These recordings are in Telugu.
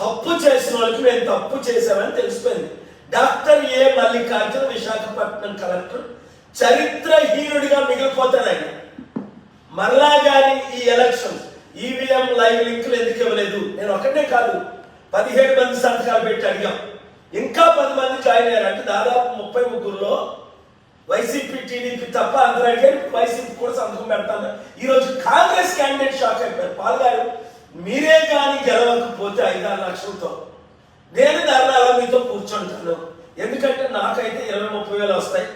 తప్పు చేసిన వాళ్ళకి మేము తప్పు చేశామని తెలిసిపోయింది. Doctor A Mallikarjuna Visakhapatnam collector చరిత్రహీనుడిగా మిగిలిపోతాడు ఆయన. మరలా గాని ఈ ఎలక్షన్ ఈవీఎం లైవ్ లింకులు ఎందుకు ఇవ్వలేదు? నేను ఒకటే కాదు పదిహేడు మంది సంతకాలు పెట్టి అడిగాం. ఇంకా పది మంది జాయిన్ అయ్యారు. అంటే దాదాపు ముప్పై ముగ్గురులో వైసీపీ టీడీపీ తప్ప అందరూ అడిగారు. వైసీపీ కూడా సంతకం పెడతాను. ఈరోజు కాంగ్రెస్ క్యాండిడేట్ షాక్ అయిపోయారు. పాల్గారు మీరే కానీ గెలవకపోతే ఐదారు లక్షలతో. నేను ధర్నాలో మీతో కూర్చుంటాను. ఎందుకంటే నాకైతే ఇరవై ముప్పై వేలు వస్తాయి.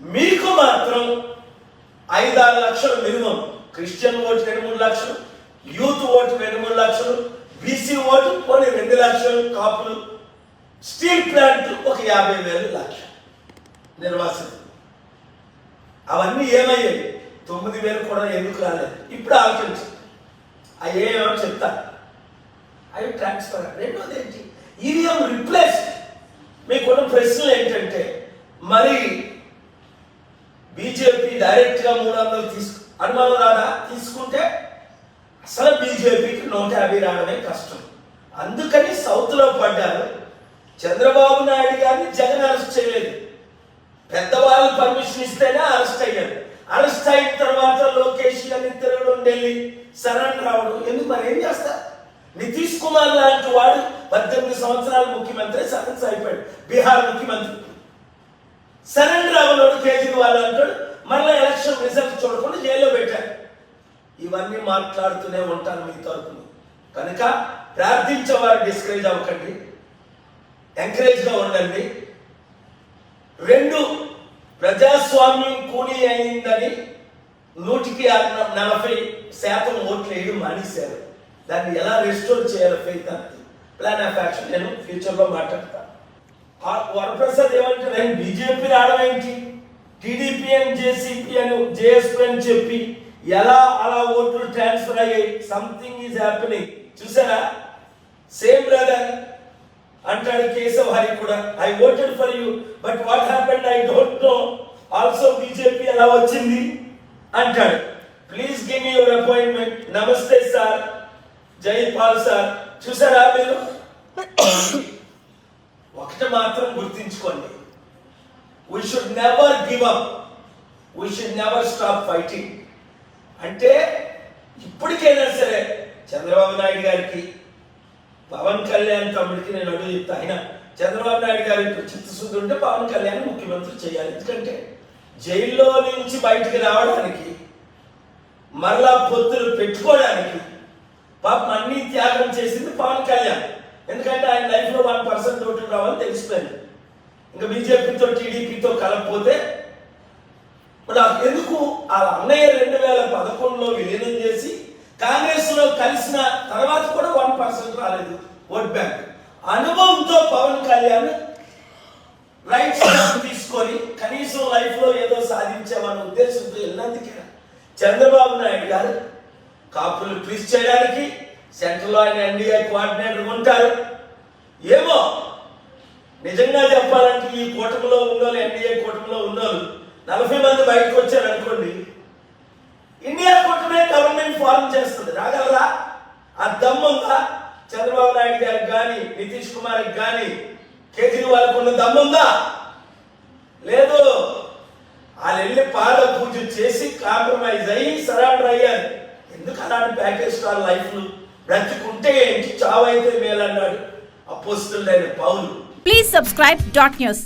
మీకు మాత్రం ఐదారు లక్షలు మినిమం. క్రిస్టియన్ ఓటు రెండు మూడు లక్షలు యూత్ ఓటు రెండు మూడు లక్షలు బీసీ ఓటు కొన్ని రెండు లక్షలు కాపులు. స్టీల్ ప్లాంట్ ఒక యాభై వేలు లక్ష. నిర్వాసితులు. అవన్నీ ఏమయ్యాయి? తొమ్మిది వేలు కూడా ఎందుకు రాలేదు? ఇప్పుడు ఆలోచించు. అవి ఏమో చెప్తా. అవి ట్రాన్స్ఫర్ రెండోది ఏంటి? ఈరియం రిప్లేస్ మీకున్న ప్రశ్నలు ఏంటంటే మరి బీజేపీ డైరెక్ట్గా మూడు వందలు తీసుకు అనుమానం రాదా? తీసుకుంటే అసలు బీజేపీకి నూట యాభై రావడమే కష్టం. అందుకని సౌత్లో పడ్డారు. చంద్రబాబు నాయుడు గారిని జగన్ అరెస్ట్ చేయలేదు. పెద్దవాళ్ళు పర్మిషన్ ఇస్తేనే అరెస్ట్ అయ్యారు. అరెస్ట్ అయిన తర్వాత లోకేష్ అని తిరగడం ఢిల్లీ సరెండర్ రావడం. ఎందుకు మరి? ఏం చేస్తారు? నితీష్ కుమార్ లాంటి వాడు పద్దెనిమిది సంవత్సరాల ముఖ్యమంత్రి సరెండర్ అయిపోయాడు బీహార్ ముఖ్యమంత్రి. సరెండర్ అవ్వలోడు కేజ్రీవాల్ అంటాడు మళ్ళీ ఎలక్షన్ రిజల్ట్ చూడకుండా జైల్లో పెట్టారు. ఇవన్నీ మాట్లాడుతూనే ఉంటాను మీ తరపున. కనుక ప్రార్థించే వారు డిస్కరేజ్ అవ్వకండి. ఎంకరేజ్గా ఉండండి. రెండు ప్రజాస్వామ్యం కూలి అయిందని నూటికి నలభై శాతం ఓట్లు వేయడం మానేశారు. దాన్ని ఎలా రెస్టోర్ చేయాలో ఫెయిత్ అంతే. ప్లాన్ ఆఫ్ యాక్షన్ నేను ఫ్యూచర్లో మాట్లాడతాను ఆ వరప్రసాద్ ఏమంటే నేను బీజేపీ రావడం ఏంటి? టీడీపీ అని జేసీపీ అని జేఎస్పీ అని చెప్పి ఎలా అలా ఓట్లు ట్రాన్స్ఫర్ అయ్యాయి? సంథింగ్ ఈజ్ హ్యాపెనింగ్ చూసారా? సేమ్ బ్రదర్ అంటాడు కేశవ్ హరి కూడా I voted for you but what happened I don't know also BJP ఎలా వచ్చింది? అంటాడు. Please give me your appointment namaste sir Jai Paul sir చూసారా మీరు? ఒకటి మాత్రం గుర్తించుకోండి. We should never give up we should never stop fighting అంటే ఇప్పటికైనా సరే చంద్రబాబు నాయుడు గారికి పవన్ కళ్యాణ్ తమ్ముడికి నేను అడుగు చెప్తా. ఆయన చంద్రబాబు నాయుడు గారి చిత్తశుద్ధి ఉంటే పవన్ కళ్యాణ్ ముఖ్యమంత్రి చేయాలి. ఎందుకంటే జైల్లో నుంచి బయటికి రావడానికి మరలా పొత్తులు పెట్టుకోవడానికి పాపం అన్ని త్యాగం చేసింది పవన్ కళ్యాణ్. ఎందుకంటే ఆయన లైఫ్లో వన్ పర్సెంట్ ఓట్లు రావాలని తెలిసిపోయింది. ఇంకా బీజేపీతో టీడీపీతో కలపపోతే మరి ఎందుకు ఆ అన్నయ్య రెండు వేల పదకొండులో విలీనం చేసి కాంగ్రెస్లో కలిసిన తర్వాత కూడా వన్ పర్సెంట్ రాలేదు ఓట్ బ్యాంక్ అనుభవంతో పవన్ అని రైట్ స్టెప్ తీసుకొని కనీసం లైఫ్లో ఏదో సాధించామన్న ఉద్దేశంతో వెళ్ళినందుకే చంద్రబాబు నాయుడు గారు కాపులు ట్విస్ట్ చేయడానికి సెంట్రల్ ఆయన ఎన్డీఏ కోఆర్డినేటర్ ఉంటారు. ఏమో నిజంగా చెప్పాలంటే ఈ కూటమిలో ఉన్నోళ్ళు ఎన్డీఏ కూటమిలో ఉన్నోళ్ళు నలభై మంది బయటకు వచ్చారు అనుకోండి ఇండియా కూటమే గవర్నమెంట్ ఫార్మ్ చేస్తుంది. రాగలరా? ఆ దమ్ముందా? చంద్రబాబు నాయుడు గారికి కానీ నితీష్ కుమార్కి కానీ కేజ్రీవాల్కి ఉన్న దమ్ముందా లేదు. వాళ్ళు వెళ్ళి పాద పూజ చేసి కాంప్రమైజ్ అయ్యి సరెండర్ అయ్యారు. ఎందుకు అలాంటి ప్యాకేజ్ వాళ్ళ లైఫ్లు బ్రతుకుంటే ఏంటి? చావైతే మేలన్నాడు. అపోస్తుడైన పౌలు. Please subscribe dot news